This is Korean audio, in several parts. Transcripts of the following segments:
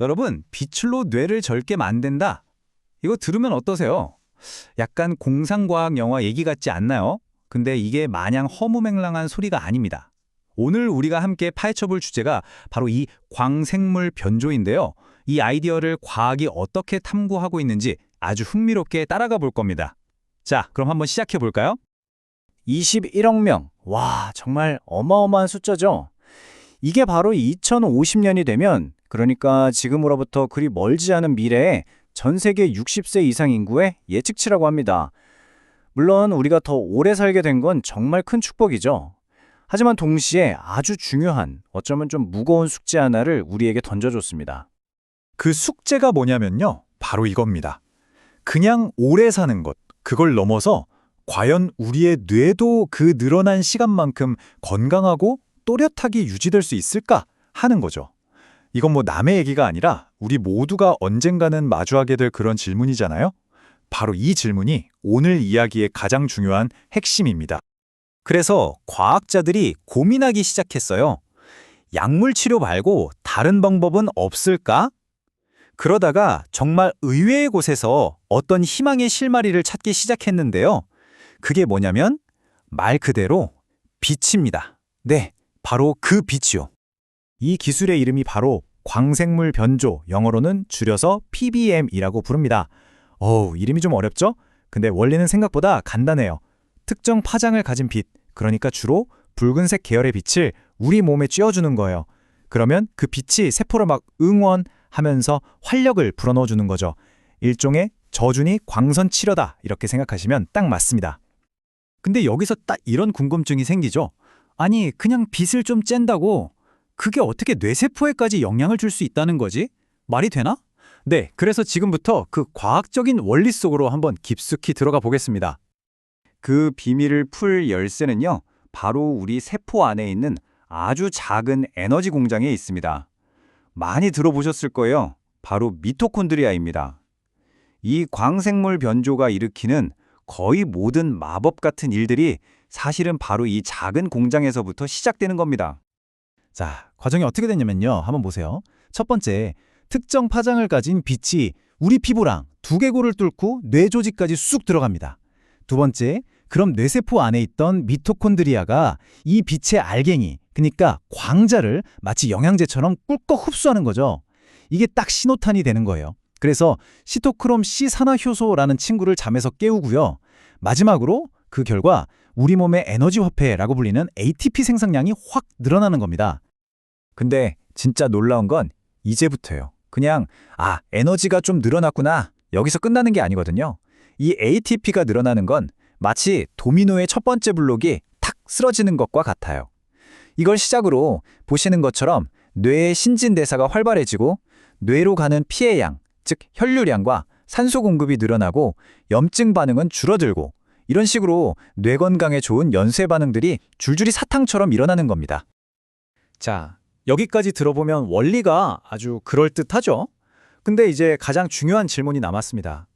여러분, 빛으로 뇌를 젊게 만든다. 이거 들으면 어떠세요? 약간 공상과학 영화 얘기 같지 않나요? 근데 이게 마냥 허무맹랑한 소리가 아닙니다. 오늘 우리가 함께 파헤쳐볼 주제가 바로 이 광생물 변조인데요. 이 아이디어를 과학이 어떻게 탐구하고 있는지 아주 흥미롭게 따라가 볼 겁니다. 자, 그럼 한번 시작해 볼까요? 21억 명. 와, 정말 어마어마한 숫자죠. 이게 바로 2050년이 되면 그러니까 지금으로부터 그리 멀지 않은 미래에 전 세계 60세 이상 인구의 예측치라고 합니다. 물론 우리가 더 오래 살게 된 건 정말 큰 축복이죠. 하지만 동시에 아주 중요한 어쩌면 좀 무거운 숙제 하나를 우리에게 던져줬습니다. 그 숙제가 뭐냐면요. 바로 이겁니다. 그냥 오래 사는 것, 그걸 넘어서 과연 우리의 뇌도 그 늘어난 시간만큼 건강하고 또렷하게 유지될 수 있을까 하는 거죠. 이건 뭐 남의 얘기가 아니라 우리 모두가 언젠가는 마주하게 될 그런 질문이잖아요. 바로 이 질문이 오늘 이야기의 가장 중요한 핵심입니다. 그래서 과학자들이 고민하기 시작했어요. 약물 치료 말고 다른 방법은 없을까? 그러다가 정말 의외의 곳에서 어떤 희망의 실마리를 찾기 시작했는데요. 그게 뭐냐면 말 그대로 빛입니다. 네, 바로 그 빛이요. 이 기술의 이름이 바로 광생물 변조, 영어로는 줄여서 PBM이라고 부릅니다. 어우, 이름이 좀 어렵죠? 근데 원리는 생각보다 간단해요. 특정 파장을 가진 빛, 그러니까 주로 붉은색 계열의 빛을 우리 몸에 쥐어주는 거예요. 그러면 그 빛이 세포를 막 응원하면서 활력을 불어넣어주는 거죠. 일종의 저준이 광선 치료다 이렇게 생각하시면 딱 맞습니다. 근데 여기서 딱 이런 궁금증이 생기죠. 아니, 그냥 빛을 좀 쨘다고 그게 어떻게 뇌세포에까지 영향을 줄 수 있다는 거지? 말이 되나? 네, 그래서 지금부터 그 과학적인 원리 속으로 한번 깊숙이 들어가 보겠습니다. 그 비밀을 풀 열쇠는요, 바로 우리 세포 안에 있는 아주 작은 에너지 공장에 있습니다. 많이 들어보셨을 거예요. 바로 미토콘드리아입니다. 이 광생물 변조가 일으키는 거의 모든 마법 같은 일들이 사실은 바로 이 작은 공장에서부터 시작되는 겁니다. 자, 과정이 어떻게 됐냐면요. 한번 보세요. 첫 번째, 특정 파장을 가진 빛이 우리 피부랑 두개골을 뚫고 뇌 조직까지 쑥 들어갑니다. 두 번째, 그럼 뇌세포 안에 있던 미토콘드리아가 이 빛의 알갱이, 그러니까 광자를 마치 영양제처럼 꿀꺽 흡수하는 거죠. 이게 딱 신호탄이 되는 거예요. 그래서 시토크롬 C 산화효소라는 친구를 잠에서 깨우고요. 마지막으로 그 결과 우리 몸의 에너지 화폐라고 불리는 ATP 생산량이 확 늘어나는 겁니다. 근데 진짜 놀라운 건 이제부터예요. 그냥 아, 에너지가 좀 늘어났구나. 여기서 끝나는 게 아니거든요. 이 ATP가 늘어나는 건 마치 도미노의 첫 번째 블록이 탁 쓰러지는 것과 같아요. 이걸 시작으로 보시는 것처럼 뇌의 신진대사가 활발해지고 뇌로 가는 피의 양, 즉 혈류량과 산소 공급이 늘어나고 염증 반응은 줄어들고 이런 식으로 뇌 건강에 좋은 연쇄 반응들이 줄줄이 사탕처럼 일어나는 겁니다. 자, 여기까지 들어보면 원리가 아주 그럴듯하죠? 근데 이제 가장 중요한 질문이 남았습니다.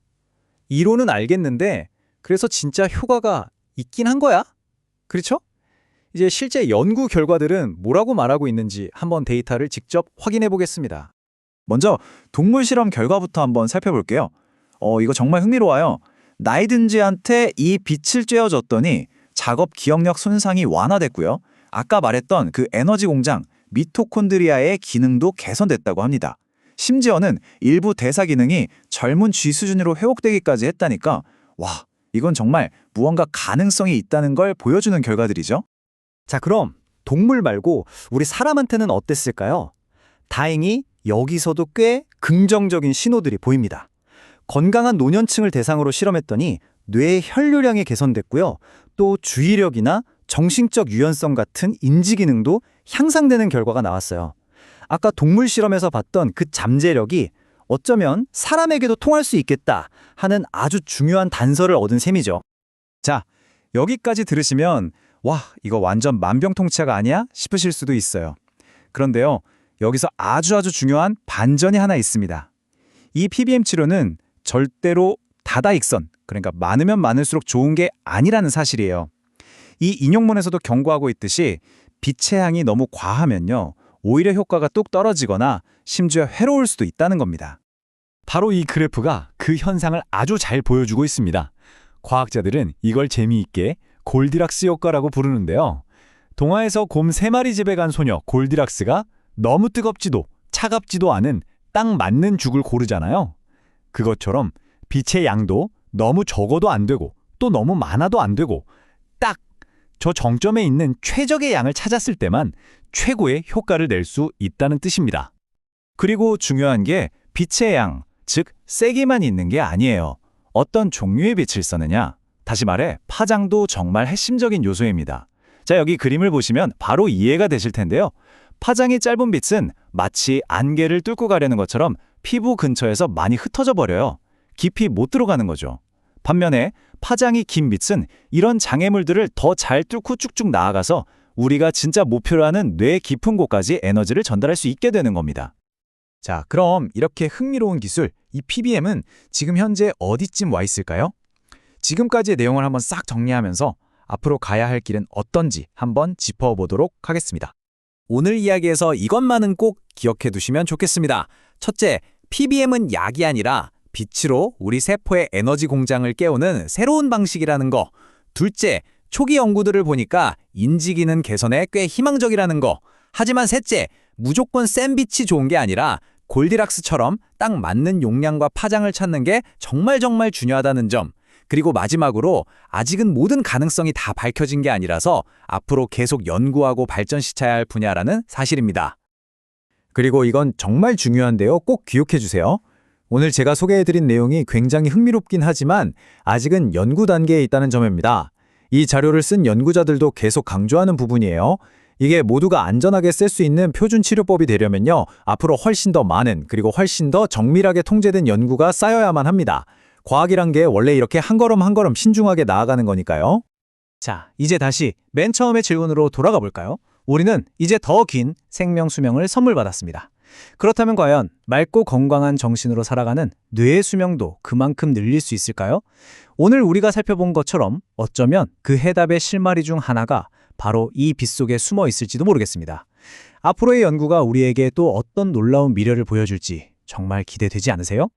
이론은 알겠는데 그래서 진짜 효과가 있긴 한 거야? 그렇죠? 이제 실제 연구 결과들은 뭐라고 말하고 있는지 한번 데이터를 직접 확인해 보겠습니다. 먼저 동물 실험 결과부터 한번 살펴볼게요. 어, 이거 정말 흥미로워요. 나이든지한테 이 빛을 쬐어줬더니 작업 기억력 손상이 완화됐고요. 아까 말했던 그 에너지 공장 미토콘드리아의 기능도 개선됐다고 합니다. 심지어는 일부 대사 기능이 젊은 쥐 수준으로 회복되기까지 했다니까 와, 이건 정말 무언가 가능성이 있다는 걸 보여주는 결과들이죠. 자, 그럼 동물 말고 우리 사람한테는 어땠을까요? 다행히 여기서도 꽤 긍정적인 신호들이 보입니다. 건강한 노년층을 대상으로 실험했더니 뇌의 혈류량이 개선됐고요. 또 주의력이나 정신적 유연성 같은 인지 기능도 향상되는 결과가 나왔어요. 아까 동물 실험에서 봤던 그 잠재력이 어쩌면 사람에게도 통할 수 있겠다 하는 아주 중요한 단서를 얻은 셈이죠. 자, 여기까지 들으시면 와, 이거 완전 만병통치약 아니야? 싶으실 수도 있어요. 그런데요, 여기서 아주 아주 중요한 반전이 하나 있습니다. 이 PBM 치료는 절대로 다다익선, 그러니까 많으면 많을수록 좋은 게 아니라는 사실이에요. 이 인용문에서도 경고하고 있듯이 빛의 양이 너무 과하면요. 오히려 효과가 뚝 떨어지거나 심지어 해로울 수도 있다는 겁니다. 바로 이 그래프가 그 현상을 아주 잘 보여주고 있습니다. 과학자들은 이걸 재미있게 골디락스 효과라고 부르는데요. 동화에서 곰세 마리 집에 간 소녀 골디락스가 너무 뜨겁지도 차갑지도 않은 딱 맞는 죽을 고르잖아요. 그것처럼 빛의 양도 너무 적어도 안 되고 또 너무 많아도 안 되고 딱 저 정점에 있는 최적의 양을 찾았을 때만 최고의 효과를 낼 수 있다는 뜻입니다. 그리고 중요한 게 빛의 양, 즉 세기만 있는 게 아니에요. 어떤 종류의 빛을 써느냐? 다시 말해 파장도 정말 핵심적인 요소입니다. 자, 여기 그림을 보시면 바로 이해가 되실 텐데요. 파장이 짧은 빛은 마치 안개를 뚫고 가려는 것처럼 피부 근처에서 많이 흩어져 버려요. 깊이 못 들어가는 거죠. 반면에 파장이 긴 빛은 이런 장애물들을 더 잘 뚫고 쭉쭉 나아가서 우리가 진짜 목표로 하는 뇌 깊은 곳까지 에너지를 전달할 수 있게 되는 겁니다. 자, 그럼 이렇게 흥미로운 기술, 이 PBM은 지금 현재 어디쯤 와 있을까요? 지금까지의 내용을 한번 싹 정리하면서 앞으로 가야 할 길은 어떤지 한번 짚어보도록 하겠습니다. 오늘 이야기에서 이것만은 꼭 기억해 두시면 좋겠습니다. 첫째, PBM은 약이 아니라 빛으로 우리 세포의 에너지 공장을 깨우는 새로운 방식이라는 거. 둘째, 초기 연구들을 보니까 인지 기능 개선에 꽤 희망적이라는 거. 하지만 셋째, 무조건 센 빛이 좋은 게 아니라 골디락스처럼 딱 맞는 용량과 파장을 찾는 게 정말 정말 중요하다는 점. 그리고 마지막으로 아직은 모든 가능성이 다 밝혀진 게 아니라서 앞으로 계속 연구하고 발전시켜야 할 분야라는 사실입니다. 그리고 이건 정말 중요한데요. 꼭 기억해 주세요. 오늘 제가 소개해드린 내용이 굉장히 흥미롭긴 하지만 아직은 연구 단계에 있다는 점입니다. 이 자료를 쓴 연구자들도 계속 강조하는 부분이에요. 이게 모두가 안전하게 쓸 수 있는 표준 치료법이 되려면요. 앞으로 훨씬 더 많은 그리고 훨씬 더 정밀하게 통제된 연구가 쌓여야만 합니다. 과학이란 게 원래 이렇게 한 걸음 한 걸음 신중하게 나아가는 거니까요. 자, 이제 다시 맨 처음의 질문으로 돌아가 볼까요? 우리는 이제 더 긴 생명 수명을 선물 받았습니다. 그렇다면 과연 맑고 건강한 정신으로 살아가는 뇌의 수명도 그만큼 늘릴 수 있을까요? 오늘 우리가 살펴본 것처럼 어쩌면 그 해답의 실마리 중 하나가 바로 이빛 속에 숨어 있을지도 모르겠습니다. 앞으로의 연구가 우리에게 또 어떤 놀라운 미래를 보여줄지 정말 기대되지 않으세요?